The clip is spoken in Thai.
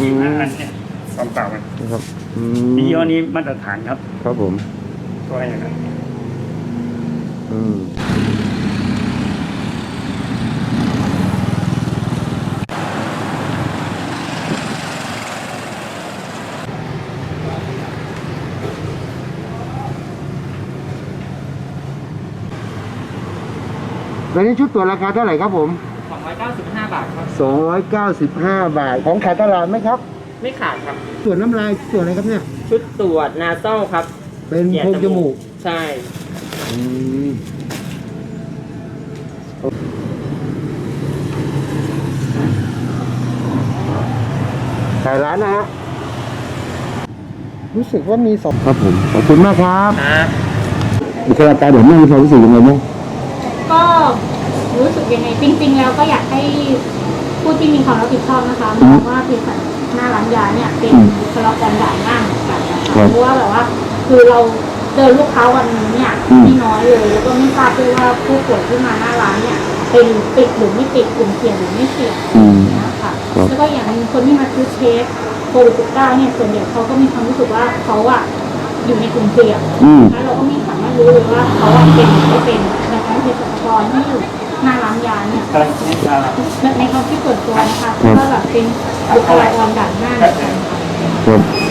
อืม อันเนี้ยความต่างมันนะครับอืมยี่ห้อนี้มาตรฐานครับ ครับผม ตัวอย่างนั้นอืมแล้วนี้ชุดตรวจราคาเท่าไหร่ครับผม 295 บาทครับ 295 บาท ของขายตลาดไหมครับ ไม่ขาดครับตรวจน้ำลายตรวจอะไรครับเนี่ย ชุดตรวจนาโซลครับ เป็นแย่โพรงจมูก ใช่อืมขายร้านนะฮะ รู้สึกว่ามีสองครับผม ขอบคุณมากครับ ครับบุคลากรเดี๋ยวแม่มีความรู้สึกยังไงบ้างก็ รู้สึกยังไงจริง ๆ แล้วก็อยากให้ผู้ที่มีความรับผิดชอบนะคะมอือมงว่าบริษัทหน้าร้านยาเนี่ยเป็นอืมบุคลากรด่านหน้าเหมือนกันนะครัคะบเพราะว่าแบบว่าคือเราเจอลูกค้าวันนึงเนี่ยอืมไม่น้อยเลย แล้วก็ไม่ทราบด้วยว่าผู้ป่วยที่มาหน้าร้านเนี่ยเป็นติดหรือไม่ติดกลุ่มเสี่ยงหรือไม่เสี่ยงอืมนะคะครับแล้วก็อย่างหนึงคนที่มาซื้อเช็คโควิด19เนี่ยส่วนใหญ่เขาก็มีความรู้สึกว่าเขาอะอยู่ในกลุ่มเสี่ยงอืมแล้วเราก็ไม่าร้านยาเนี่ยอะไรนี่อะไรในความคิดส่วนตัวนะคะก็แบบเป็นบุคลากรด่านหน้าเหมือนกันค่ะ ครับ